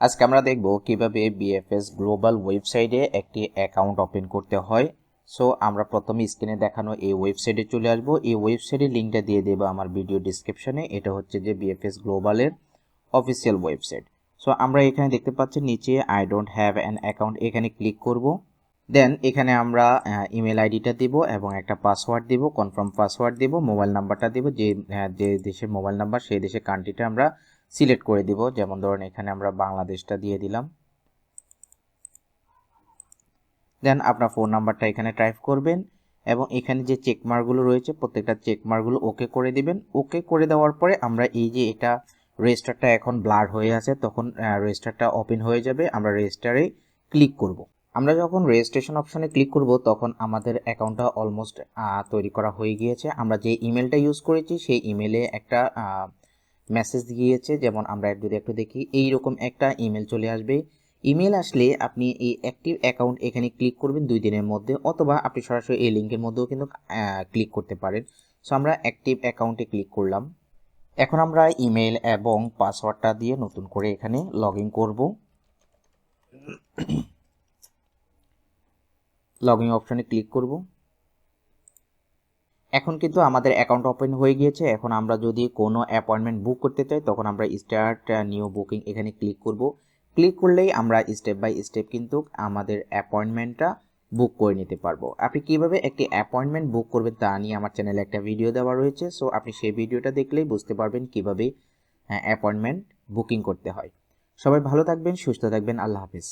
আজকে আমরা দেখব কীভাবে বিএফএস গ্লোবাল ওয়েবসাইটে একটি অ্যাকাউন্ট ওপেন করতে হয়। সো আমরা প্রথমে স্ক্রিনে দেখানো এই ওয়েবসাইটে চলে আসব। এই ওয়েবসাইটের লিঙ্কটা দিয়ে দেবো আমার ভিডিও ডিসক্রিপশনে এটা হচ্ছে যে বিএফএস গ্লোবালের অফিসিয়াল ওয়েবসাইট সো আমরা এখানে দেখতে পাচ্ছি নিচে I don't have an account এখানে ক্লিক করব। দেন এখানে আমরা ইমেল আইডিটা দিব এবং একটা পাসওয়ার্ড দিব কনফার্ম পাসওয়ার্ড দিব মোবাইল নাম্বারটা দিব যে আহ, যে দেশের মোবাইল নাম্বার সেই দেশের কান্ট্রিটা আমরা সিলেক্ট করে দিব। যেমন ধরুন, এখানে আমরা বাংলাদেশটা দিয়ে দিলাম। দেন আপনার ফোন নাম্বারটা এখানে টাইপ করবেন এবং এখানে যে চেকমার্কগুলো রয়েছে, প্রত্যেকটা চেকমার্কগুলো ওকে করে দিবেন। ওকে করে দেওয়ার পরে আমরা এই যে এটা রেজিস্টারটা এখন ব্লার হয়ে আছে, তখন রেজিস্টারটা ওপেন হয়ে যাবে। আমরা রেজিস্টারে ক্লিক করব। আমরা যখন রেজিস্ট্রেশন অপশনে ক্লিক করব, তখন আমাদের অ্যাকাউন্টটা অলমোস্ট তৈরি করা হয়ে গিয়েছে। আমরা যে ইমেলটা ইউজ করেছি, সেই ইমেলে একটা মেসেজ গিয়েছে যেমন আমরা যদি একটু দেখি এই রকম একটা ইমেল চলে আসবে। ইমেল আসলে আপনি এই অ্যাক্টিভ অ্যাকাউন্ট এখানে ক্লিক করবেন দুই দিনের মধ্যে, অথবা আপনি সরাসরি এই লিঙ্কের মধ্যেও কিন্তু ক্লিক করতে পারেন। সো আমরা অ্যাক্টিভ অ্যাকাউন্টে ক্লিক করলাম। এখন আমরা ইমেল এবং পাসওয়ার্ডটা দিয়ে নতুন করে এখানে লগ ইন করব। লগ ইন অপশনে ক্লিক করব। এখন কিন্তু আমাদের অ্যাকাউন্ট ওপেন হয়ে গিয়েছে। এখন আমরা যদি কোনো অ্যাপয়েন্টমেন্ট বুক করতে চাই, তখন আমরা স্টার্ট নিউ বুকিং এখানে ক্লিক করব। ক্লিক করলেই আমরা স্টেপ বাই স্টেপ কিন্তু আমাদের অ্যাপয়েন্টমেন্টটা বুক করে নিতে পারব। আপনি কীভাবে একটি অ্যাপয়েন্টমেন্ট বুক করবেন তা নিয়ে আমার চ্যানেলে একটা ভিডিও দেওয়া রয়েছে। সো আপনি সেই ভিডিওটা দেখলেই বুঝতে পারবেন কীভাবে অ্যাপয়েন্টমেন্ট বুকিং করতে হয়। সবাই ভালো থাকবেন, সুস্থ থাকবেন, আল্লাহ হাফিজ।